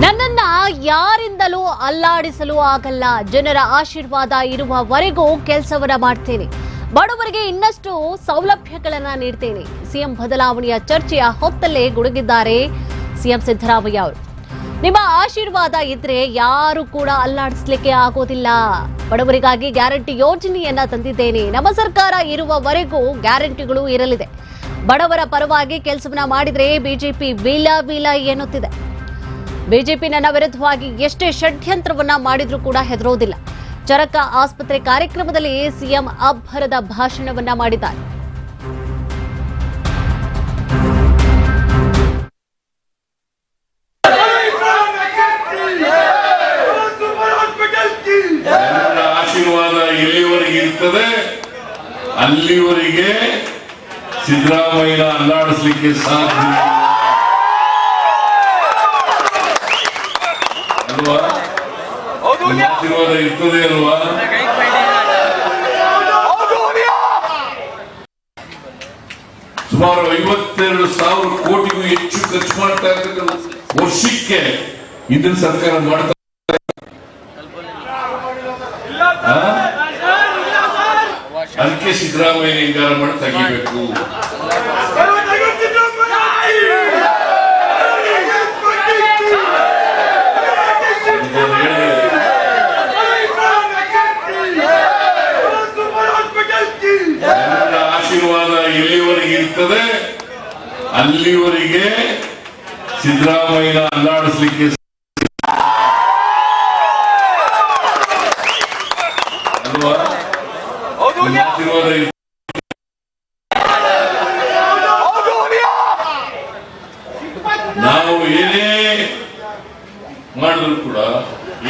ನನ್ನನ್ನ ಯಾರಿಂದಲೂ ಅಲ್ಲಾಡಿಸಲು ಆಗಲ್ಲ. ಜನರ ಆಶೀರ್ವಾದ ಇರುವವರೆಗೂ ಕೆಲಸವನ್ನ ಮಾಡ್ತೇನೆ. ಬಡವರಿಗೆ ಇನ್ನಷ್ಟು ಸೌಲಭ್ಯಗಳನ್ನ ನೀಡ್ತೇನೆ. ಸಿಎಂ ಬದಲಾವಣೆಯ ಚರ್ಚೆಯ ಹೊತ್ತಲ್ಲೇ ಗುಡುಗಿದ್ದಾರೆ ಸಿಎಂ ಸಿದ್ದರಾಮಯ್ಯ ಅವರು. ನಿಮ್ಮ ಆಶೀರ್ವಾದ ಇದ್ರೆ ಯಾರು ಕೂಡ ಅಲ್ಲಾಡಿಸ್ಲಿಕ್ಕೆ ಆಗೋದಿಲ್ಲ. ಬಡವರಿಗಾಗಿ ಗ್ಯಾರಂಟಿ ಯೋಜನೆಯನ್ನ ತಂದಿದ್ದೇನೆ. ನಮ್ಮ ಸರ್ಕಾರ ಇರುವವರೆಗೂ ಗ್ಯಾರಂಟಿಗಳು ಇರಲಿದೆ. ಬಡವರ ಪರವಾಗಿ ಕೆಲಸವನ್ನ ಮಾಡಿದ್ರೆ ಬಿಜೆಪಿ ವಿಲ ವಿಲ ಎನ್ನುತ್ತಿದೆ. ಬಿಜೆಪಿ ನನ್ನ ವಿರುದ್ಧವಾಗಿ ಎಷ್ಟೇ ಷಡ್ಯಂತ್ರವನ್ನ ಮಾಡಿದ್ರೂ ಕೂಡ ಹೆದರೋದಿಲ್ಲ. ಚರಕ ಆಸ್ಪತ್ರೆ ಕಾರ್ಯಕ್ರಮದಲ್ಲಿ ಸಿಎಂ ಅಬ್ಬರದ ಭಾಷಣವನ್ನ ಮಾಡಿದ್ದಾರೆ. ಸಿದ್ದರಾಮಯ್ಯ ಅಲ್ಲಾಡಿಸ್ಲಿಕ್ಕೆ ಸಾಧ್ಯ ಅಲ್ವಾ ನಿಮ್ಮ ಆಶೀರ್ವಾದ ಇರ್ತದೆ ಅಲ್ವಾ? ಸುಮಾರು ಐವತ್ತೆರಡು ಸಾವಿರ ಕೋಟಿಗೂ ಹೆಚ್ಚು ಖರ್ಚು ಮಾಡ್ತಾ ಇರ್ತಕ್ಕಂಥ ವರ್ಷಕ್ಕೆ ಇದನ್ನ ಸರ್ಕಾರ ಮಾಡ್ತಾ? ಅದಕ್ಕೆ ಸಿದ್ದರಾಮಯ್ಯ ಹೆಂಗಾರ ಮಾಡಿ ತೆಗಿಬೇಕು ಇದನ್ನ ಹೇಳಿ ಜನರ ಆಶೀರ್ವಾದ ಎಲ್ಲಿವರೆಗೆ ಇರ್ತದೆ. ಅಲ್ಲಿವರೆಗೆ ಸಿದ್ದರಾಮಯ್ಯ ಅಲ್ಲಾಡಿಸ್ಲಿಕ್ಕೆ. ನಾವು ಏನೇ ಮಾಡಿದ್ರು ಕೂಡ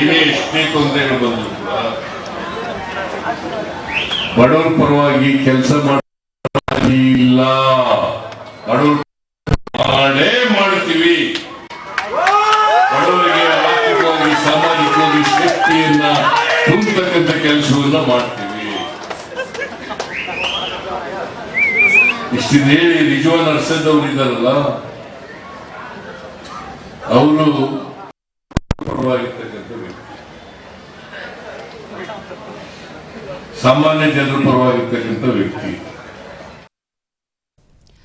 ಏನೇ ಎಷ್ಟೇ ತೊಂದರೆಗಳು ಬಂದ್ರು ಕೂಡ ಬಡವರ ಪರವಾಗಿ ಕೆಲಸ ಇಲ್ಲ. ಮಾಡೇ ಮಾಡ್ತೀವಿ. ಬಡವರಿಗೆ ಆರ್ಥಿಕವಾಗಿ, ಸಾಮಾಜಿಕವಾಗಿ ಶಕ್ತಿಯನ್ನ ತುಂಬತಕ್ಕಂಥ ಕೆಲಸವನ್ನ ಮಾಡ್ತೀವಿ. ಇಷ್ಟಿನ ಹೇಳಿ ನಿಜವಾದ ಅರ್ಸದ್ ಅವರು ಇದ್ದಾರಲ್ಲ ಅವರು ಪರವಾಗಿರ್ತಕ್ಕಂಥ ವ್ಯಕ್ತಿ. ಸಾಮಾನ್ಯ ಜನರ ಪರವಾಗಿರ್ತಕ್ಕಂಥ ವ್ಯಕ್ತಿ.